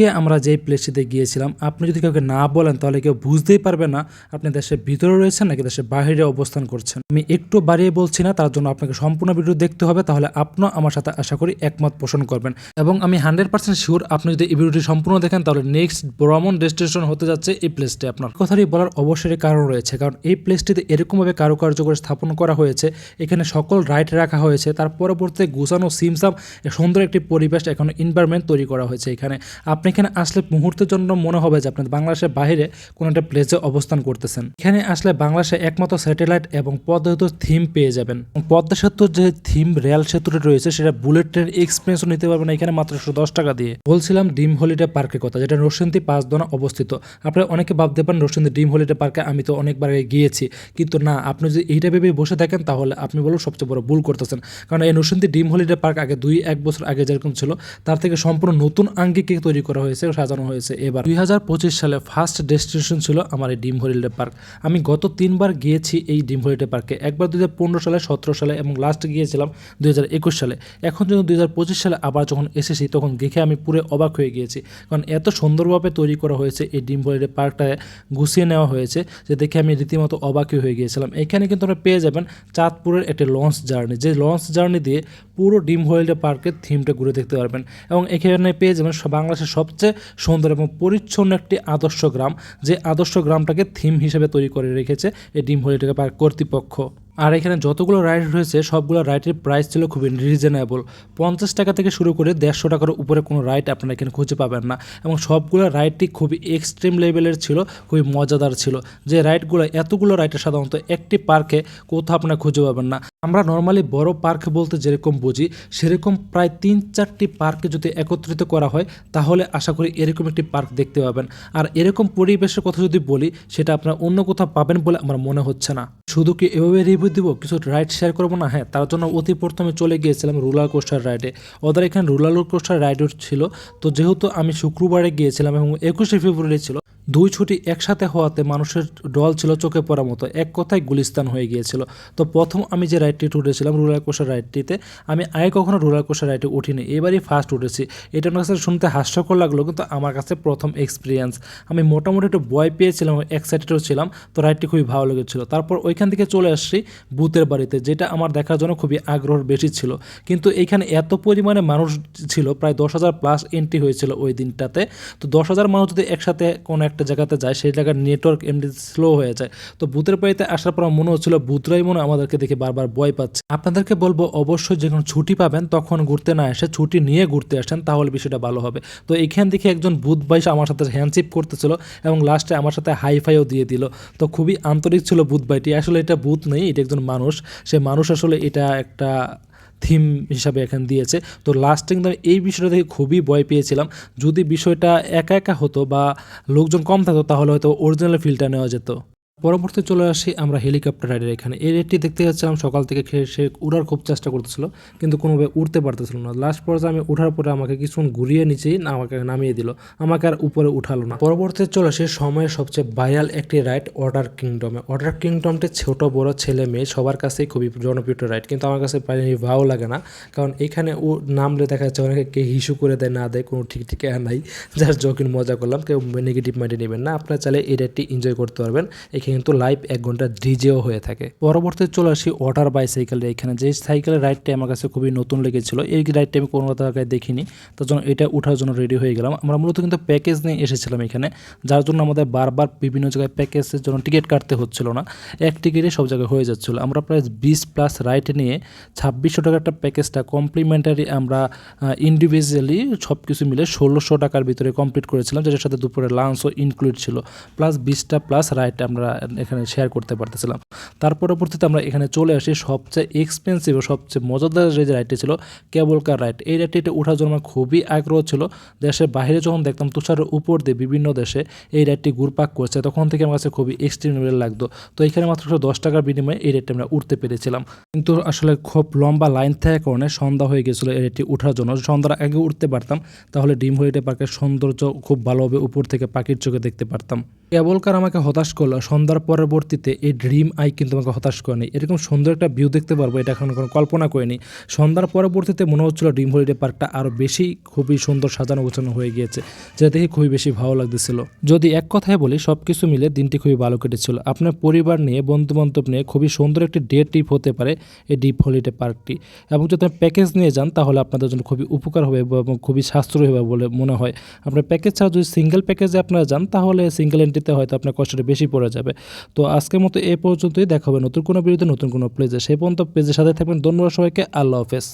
আজকে আমরা যেই প্লেসটিতে গিয়েছিলাম, আপনি যদি কাউকে না বলেন, তাহলে কেউ বুঝতেই পারবে না আপনি দেশের ভিতরে রয়েছেন নাকি দেশের বাইরে অবস্থান করছেন। আমি একটু বাড়িয়ে বলছি না, তার জন্য আপনাকে সম্পূর্ণ ভিডিও দেখতে হবে, তাহলে আপনিও আমার সাথে আশা করি একমত পোষণ করবেন। এবং আমি হান্ড্রেড পার্সেন্ট শিওর আপনি যদি এই ভিডিওটি সম্পূর্ণ দেখেন, তাহলে নেক্সট ভ্রমণ ডেস্টিনেশন হতে যাচ্ছে এই প্লেসটি আপনার। কথাটি বলার অবশ্যই কারণ রয়েছে, কারণ এই প্লেসটিতে এরকমভাবে কারুকার্য করে স্থাপন করা হয়েছে, এখানে সকল রাইট রাখা হয়েছে, তার পরবর্তীতে গুছানো সিমসাম সুন্দর একটি পরিবেশ এখন এনভায়রনমেন্ট তৈরি করা হয়েছে এখানে। আপনি এখানে আসলে মুহূর্তের জন্য মনে হবে যে আপনি বাংলাদেশের বাইরে কোনো একটা প্লেসে অবস্থান করতেছেন। এখানে আসলে বাংলাদেশে একমাত্র স্যাটেলাইট এবং পদ্মা থিম পেয়ে যাবেন। পদ্মা সেতুর যে থিম রেল সেতুটি রয়েছে, সেটা বুলেট ট্রেন এক্সপিরিয়েন্সও নিতে পারবেন এখানে মাত্র একশো দশ টাকা দিয়ে। বলছিলাম ডিম হলিডে পার্কের কথা, যেটা রসিন্দি পাঁচদনা অবস্থিত। আপনারা অনেকে ভাবতে পারেন রসিন্দি ডিম হলিডে পার্কে আমি তো অনেকবার গিয়েছি। কিন্তু না, আপনি যদি এইটা ভেবে বসে থাকেন, তাহলে আপনি বলুন সবচেয়ে বড় ভুল করতেছেন। কারণ এই নরসিংদী ডিম হলিডে পার্ক আগে দুই, এক বছর আগে যেরকম ছিল, তার থেকে সম্পূর্ণ নতুন আঙ্গিকে তৈরি করা হয়েছে সাজানো হয়েছে। এবার দুই হাজার পঁচিশ সালে ফার্স্ট ডেস্টিনেশন ছিল আমার এই ডিম হলিডে পার্ক আমি গত তিনবার গিয়েছি এই ডিম হলিডে পার্কে একবার দুই হাজার পনেরো সালে, সতেরো সালে এবং লাস্ট গিয়েছিলাম দুই হাজার একুশ সালে। এখন যখন দুই হাজার পঁচিশ সালে আবার যখন এসেছি, তখন দেখে আমি পুরো অবাক হয়ে গিয়েছি। কারণ এত সুন্দরভাবে তৈরি করা হয়েছে এই ডিম হলিডে পার্কটায় গুছিয়ে নেওয়া হয়েছে যে দেখে আমি রীতিমতো অবাকই হয়ে গিয়েছিলাম। এখানে কিন্তু আমরা পেয়ে যাবেন চাঁদপুরের একটি লঞ্চ জার্নি যে লঞ্চ জার্নি দিয়ে পুরো ডিম হলিডে পার্কের থিমটা ঘুরে দেখতে পারবেন। এবং এখানে পেয়ে যাবেন বাংলাদেশের সবচেয়ে সুন্দর এবং পরিচ্ছন্ন একটি আদর্শ গ্রাম, যে আদর্শ গ্রামটাকে থিম হিসেবে তৈরি করে রেখেছে এই ডিম হলিডে পার্ক কর্তৃপক্ষ। আর এখানে যতগুলো রাইড রয়েছে সবগুলো রাইডের প্রাইস ছিল খুবই রিজনেবল পঞ্চাশ টাকা থেকে শুরু করে দেড়শো টাকার উপরে কোনো রাইড আপনারা এখানে খুঁজে পাবেন না। এবং সবগুলো রাইডটি খুবই এক্সট্রিম লেভেলের ছিল, খুবই মজাদার ছিল। যে রাইডগুলো, এতগুলো রাইডের সাধারণত একটি পার্কে কোথাও আপনারা খুঁজে পাবেন না। আমরা নর্মালি বড় পার্ক বলতে যেরকম বুঝি, সেরকম প্রায় তিন চারটি পার্কে যদি একত্রিত করা হয়, তাহলে আশা করি এরকম একটি পার্ক দেখতে পাবেন। আর এরকম পরিবেশের কথা যদি বলি, সেটা আপনারা অন্য কোথাও পাবেন বলে আমার মনে হচ্ছে না। শুধু কি এভাবে রিভিউ দিব? কিছু রাইড শেয়ার করব না? হ্যাঁ তার জন্য অতি প্রথমে চলে গিয়েছিলাম রোলার কোস্টার রাইডে ওদের এখানে রোলার কোস্টার রাইডও ছিল। তো যেহেতু আমি শুক্রবারে গিয়েছিলাম এবং একুশে ফেব্রুয়ারি ছিল দুই ছুটি একসাথে হওয়াতে মানুষের ডল ছিল চোখে পড়ার মতো। এক কথায় গুলিস্তান হয়ে গিয়েছিল। তো প্রথম আমি যে রাইডটি উঠেছিলাম রোলার কোস্টার রাইডটিতে, আমি আগে কখনো রোলার কোস্টার রাইডে উঠিনি। এবারই ফার্স্ট উঠেছি। এটা আমার কাছে শুনতে হাস্যকর লাগল, কিন্তু আমার কাছে প্রথম এক্সপিরিয়েন্স আমি মোটামুটি একটু ভয় পেয়েছিলাম এক্সাইটেডও ছিলাম, তো রাইডটি খুবই ভালো লেগেছিল। তারপর ওইখান থেকে চলে আসছি বুথের বাড়িতে, যেটা আমার দেখার জন্য খুবই আগ্রহ বেশি ছিল। কিন্তু এইখানে এত পরিমাণে মানুষ ছিল, প্রায় দশ হাজার প্লাস এন্ট্রি হয়েছিল ওই দিনটাতে। তো দশ হাজার মানুষ যদি একসাথে কোনো একটা জায়গাতে যায়, সেই জায়গার নেটওয়ার্ক এমনি স্লো হয়ে যায়। তো বুথের বাড়িতে আসার পর মনে হচ্ছিল বুথরাই মনে আমাদেরকে দেখে বারবার ভয় পাচ্ছে। আপনাদেরকে বলব, অবশ্যই যখন ছুটি পাবেন, তখন ঘুরতে না এসে ছুটি নিয়ে ঘুরতে আসেন, তাহলে বিষয়টা ভালো হবে। তো এখান থেকে একজন বুথ বাইশ আমার সাথে হ্যান্ডশিপ করতেছিল এবং লাস্টে আমার সাথে হাই ফাইও দিয়ে দিল। তো খুবই আন্তরিক ছিল বুথ বাইটি আসলে এটা বুথ নেই, এটা একজন মানুষ। সে মানুষ আসলে এটা একটা থিম হিসাবে এখানে দিয়েছে। তো লাস্টিং কিন্তু আমি এই বিষয়টা থেকে খুবই ভয় পেয়েছিলাম। যদি বিষয়টা একা একা হতো বা লোকজন কম থাকতো, তাহলে হয়তো অরিজিনাল ফিলটা নেওয়া যেত। পরবর্তী চলে আসি আমরা হেলিকপ্টার রাইডের এখানে। এই রেটটি দেখতে যাচ্ছিলাম সকাল থেকে খেয়ে সে উড়ার খুব চেষ্টা করতেছিল, কিন্তু কোনোভাবে উঠতে পারতেছিল না। লাস্ট পর্যায়ে আমি ওঠার পরে আমাকে কিছুক্ষণ ঘুরিয়ে নিচেই আমাকে নামিয়ে দিল। আমাকে আর উপরে উঠালো না। পরবর্তী চলে আসি সময়ের সবচেয়ে ভাইরাল একটি রাইড অর্ডার কিংডমে অর্ডার কিংডমটি ছোট, বড়, ছেলে, মেয়ে, সবার কাছেই খুবই জনপ্রিয় রাইড, কিন্তু আমার কাছে প্রায় ভালো লাগে না। কারণ এখানে ও নামলে দেখা যাচ্ছে অনেকে কে হিসু করে দেয়, না দেয়, কোনো ঠিক ঠিক নাই। যার যখন মজা করলাম, কেউ নেগেটিভ মাইন্ডে নেবেন না। আপনারা চাইলে এই রাইডটি এনজয় করতে পারবেন। এখানে কিন্তু লাইভ এক ঘণ্টা ডিজেও হয়ে থাকে। পরবর্তীতে চলে আসি ওয়াটার বাইসাইকেল। এখানে যে সাইকেলের রাইডটা আমার কাছে খুবই নতুন লেগেছিল, এই রাইডটা আমি কোনো জায়গায় দেখিনি, তার জন্য এটা ওঠার জন্য রেডি হয়ে গেলাম। আমরা মূলত কিন্তু প্যাকেজ নিয়ে এসেছিলাম এখানে, যার জন্য আমাদের বারবার বিভিন্ন জায়গায় প্যাকেজের জন্য টিকিট কাটতে হচ্ছিল না। এক টিকিটে সব জায়গায় হয়ে যাচ্ছিল। আমরা প্রায় বিশ প্লাস রাইড নিয়ে ছাব্বিশশো টাকার একটা প্যাকেজটা কমপ্লিমেন্টারি আমরা ইন্ডিভিজুয়ালি সব কিছু মিলে ষোলোশো টাকার ভিতরে কমপ্লিট করেছিলাম, যেটার সাথে দুপুরে লাঞ্চও ইনক্লুড ছিল। প্লাস বিশটা প্লাস রাইড আমরা এখানে শেয়ার করতে পারতেছিলাম। তার পরবর্তীতে আমরা এখানে চলে আসি, সবচেয়ে এক্সপেন্সিভ ও সবচেয়ে মজাদার যে রাইডটি ছিল কেবল কার রাইড এই রাইডটিতে ওঠার জন্য আমার খুবই আগ্রহ ছিল। দেশের বাইরে যখন দেখতাম, তুষারের উপর দিয়ে বিভিন্ন দেশে এই রাইডটি ঘুরপাক করছে, তখন থেকে আমার কাছে খুবই এক্সট্রিম লেভেল লাগতো। তো এখানে মাত্র দশ টাকার বিনিময়ে এই রাইডটি আমরা উঠতে পেরেছিলাম। কিন্তু আসলে খুব লম্বা লাইন থাকার কারণে সন্ধ্যা হয়ে গেছিল এই রাইডটি ওঠার জন্য। সন্ধ্যার আগে উঠতে পারতাম, তাহলে ডিম হলিডে পার্কের সৌন্দর্য খুব ভালোভাবে উপর থেকে পাখির চোখে দেখতে পারতাম। কেবলকার আমাকে হতাশ করল। সন্ধ্যার পরবর্তীতে এই ড্রিম আই কিন্তু আমাকে হতাশ করেনি। এরকম সুন্দর একটা ভিউ দেখতে পারব, এটা এখন কোনো কল্পনা করিনি। সন্ধ্যার পরবর্তীতে মনে হচ্ছিল ড্রিম হলিডে পার্কটা আরও বেশি খুবই সুন্দর সাজানো গোছানো হয়ে গিয়েছে যেটা দেখে খুবই বেশি ভালো লাগতেছিল। যদি এক কথায় বলি সব কিছু মিলে দিনটি খুবই ভালো কেটেছিল। আপনার পরিবার নিয়ে বন্ধু বান্ধব নিয়ে খুবই সুন্দর একটি ডে ট্রিপ হতে পারে এই ডিপ হলিডে পার্কটি এবং যদি আপনি প্যাকেজ নিয়ে যান, তাহলে আপনাদের জন্য খুবই উপকার হবে এবং খুবই সাশ্রয়ী হবে বলে মনে হয়। আপনার প্যাকেজ ছাড়া যদি সিঙ্গেল প্যাকেজে আপনারা যান, তাহলে সিঙ্গেল এন্ট্রিতে হয়তো আপনার কষ্টটা বেশি পড়ে যাবে তো আজকের মতো এ পর্যন্তই। দেখা হবে নতুন কোনো বিরুদ্ধে নতুন কোনো প্লেজে সেই পর্যন্ত পেজের সাথে থাকবেন। ধন্যবাদ সবাইকে। আল্লাহ হাফেজ।